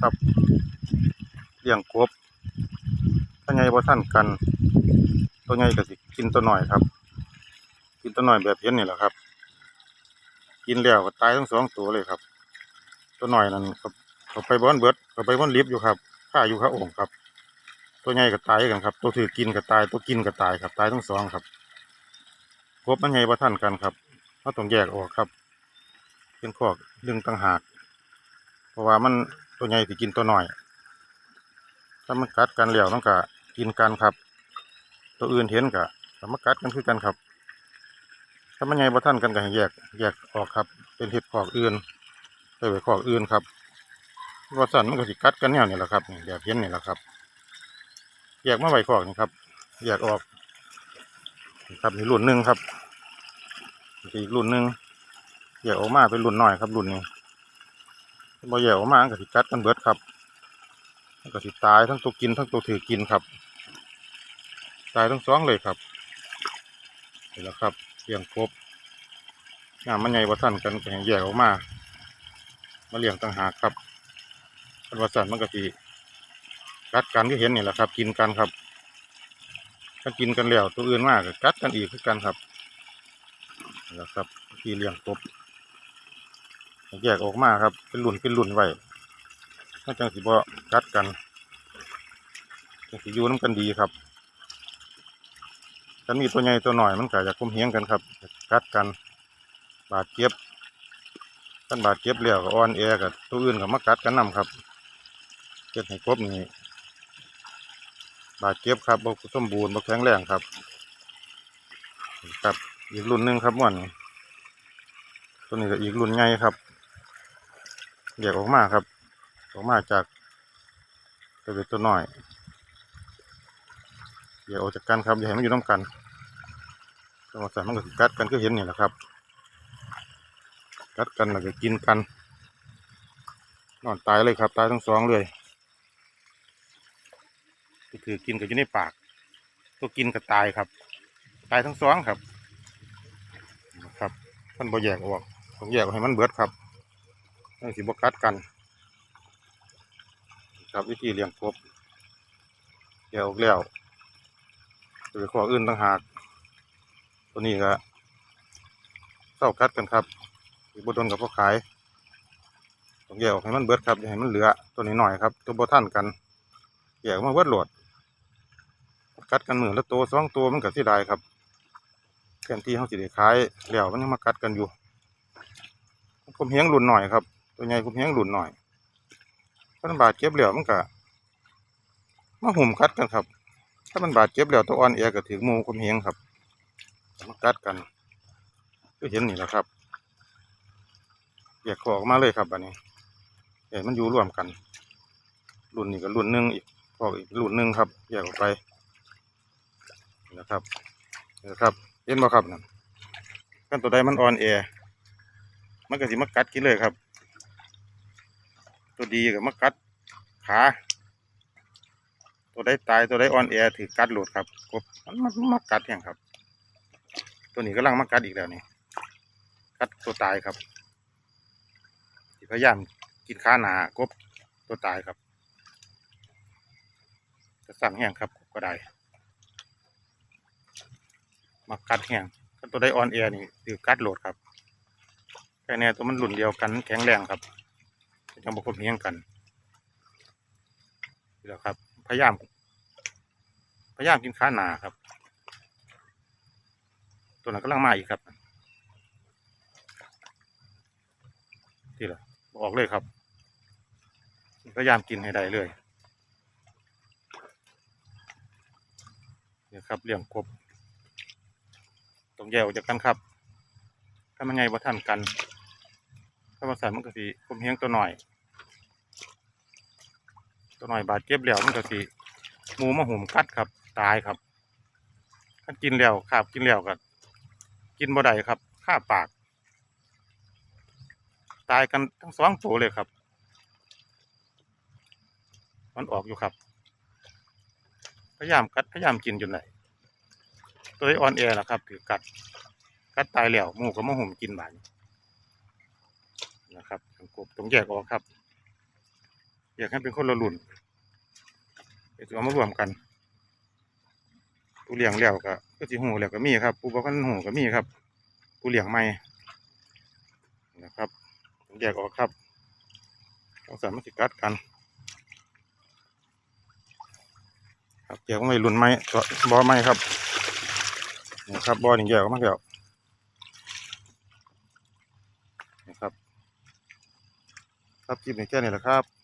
ครับเลี้ยงกบตัวใหญ่บ่ทันกัน ตัวใหญ่ก็สิกินตัวหน้อยครับ กินตัวหน้อยแบบเห็นนี่แหละครับ กินแล้วก็ตายทั้งสองตัวเลยครับ ตัวหน้อยนั่นครับเขาไปบ้านเบิดเขาไปบ้านลิฟอยู่ครับข้าอยู่ข้าโอ่งครับ ตัวใหญ่ก็ตายกันครับ ตัวถือกินก็ตาย ตัวกินก็ตายครับตายทั้งสองครับกบมันใหญ่บ่ทันกันครับเราต้องแยกออกครับเป็นขอกดึงต่างหาก เพราะว่ามัน ตัวใหญ่สิกินตัวน้อย ถ้ามันกัดกันแล้วมันก็กินกันครับ ตัวอื่นเห็นก็สามารถกัดกันคือกันครับ ถ้ามันใหญ่บ่ทันกันก็แยกแยกออกครับ เป็นเห็ดขอกอื่นไปไว้ขอกอื่นครับว่าสันมันก็สิกัดกันแนวนี่แหละครับนี่แบบเห็นนี่แหละครับแยกมาไว้ขอกนี่ครับแยกออก ครับนี่รุ่นหนึ่งครับอีกรุ่นหนึ่งแยกออกมาเป็นรุ่นน้อยครับรุ่นนี้ พอแยกออกมามันก็สิกัดกันเบิดครับมันก็สิตายทั้งตัวกินทั้งตัวถือกินครับ ตายทั้งสองเลยครับนี่แหละครับเลี้ยงครบงามันใหญ่บ่ทันกันก็ให้แยกออกมา มาเลี้ยงต่างหากครับเป็นว่าสันมันก็สิกัดกันที่เห็นนี่แหละครับ กินกันครับถ้ากินกันแล้วตัวอื่นมากก็กัดกันอีกคือกันครับนี่แหละครับที่เลี้ยงครบ แยกออกมาครับ เป็นรุ่นเป็นรุ่นไว้ถ้าจังสิบ่กัดกันจังสิอยู่น้ำกันดีครับกันมีตัวใหญ่ตัวหน่อยมันก็อยากคุ้มเฮียงกันครับกัดกัน บาดเจ็บกันบาดเจ็บแล้วก็อ่อนแอกับตัวอื่นก็มากัดกันนํครับเจ็บให้ครบนี่บาดเจ็บครับบกสมบูรณ์บกแข็งแรงครับครับอีกรุ่นหนึ่งครับม่วนนี่ตัวนี้ก็อีกรุ่นใหญ่ครับ แยกออกมาครับ ออกมาจากตัวเล็กตัวน้อยแยกออกจากกันครับอย่าให้มันอยู่น้ำกันสมมติมันก็กัดกันก็เห็นนี่แหละครับ กัดกันแล้วก็กินกัน นอนตายเลยครับตายทั้งสองเลยก็คือกินก็อยู่ในปาก ตัวกินก็ตายครับ ตายทั้งสองครับนะครับท่านบ่แยกออกต้องแยกออกให้มันเบิดครับ นั่นสิบกัดกัน ครับวิธีเลี้ยงกบแยกออกแล้วหรือข้ออื่นต่างหาก ตัวนี้ก็เศร้ากัดกันครับอีกบโดนกับพวกขายต้องแยกออกให้มันเบิดครับอย่าให้มันเหลือ ตัวนี้หน่อยครับ ตัวบท่านกันแยกออกมาเบิดหลดกัดกันเหมือแล้วตัวสองตัวมันก็สิได้ครับแทนที่เขาสิได้ขายแล้วมันยังมากัดกันอยู่ผมเฮียงหลุนหน่อยครับ ตัวใหญ่ผมเฮียงหลุนหน่อยถ้ามันบาดเจ็บแล้วมันก็มาหุ่มกัดกันครับ ถ้ามันบาดเจ็บแล้วตัวอ่อนแอก็ถือมูผมเฮียงครับมากัดกันก็เห็นนี่แหละครับแยกขอออกมาเลยครับอันนี้แยกมันอยู่ร่วมกันรุ่นนี้กับรุ่นหนึ่งอีกขอกอีกรุ่นหนึ่งครับแยกออกไปนะครับนี่นะครับเห็นบ่ครับนั่นกันตัวใดมันอ่อนแอมันก็สิมากัดกินเลยครับ ตัวดีกับมากัดขา ตัวใดตายตัวใดอ่อนแอถือกัดโหลดครับกบมันมันมันมากัดแห้งครับ ตัวนี้กำลังมากัดอีกแล้วนี่กัดตัวตายครับพยายามกินข้าหนากบตัวตายครับจะสั่งแห้งครับก็ได้มากัดแห้งตัวได้ออนแอนี่คือกัดโหลดครับแค่นี้ตัวมันหลุ่นเดียวกันแข็งแรงครับ ยังบกคบเฮียงกันนี่แหละครับ พยายาม พยายามกินข้าหนาครับ ตัวนั้นกำลังมาอีกครับที่ละออกเลยครับ พยายามกินให้ได้เลยเนี่ยครับเลี้ยงกบต้องแยกออกจากกันครับถ้ามันไงว่าท่านกันถ้ามาใส่มันก็สีผมเฮียงตัวหน่อย ตัวหน่อยบาดเจ็บแล้วมันก็สีหมูมาหุ่มกัดครับ ตายครับถ้ากินแล้วขาบกินแล้วก็กินบ่ได้ครับฆ่าปาก ตายกันทั้งสองตัวเลยครับ มันออกอยู่ครับ พยายามกัดพยายามกินจนไหนตัวไอออนแอร์นะครับถือกัด กัดตายแล้วหมูก็มาหุ่มกินบานนะครับกบต้องแยกออกครับ อยากให้เป็นคนละรุ่นเดี๋ยวเอามารวมกันผู้เลี้ยงแล้วก็ก็สิหูแล้วก็มีครับผู้บ่กันหูก็มีครับผู้เลี้ยงใหม่นะครับแยกออกครับต้องสามารถสิกัดกัน ครับแยกออกมารุ่นใหม่ก็บ่อใหม่ครับนี่ครับบ่อนี่แยกออกมาแล้วนี่ครับครับคลิปนี้แค่นี้แหละครับ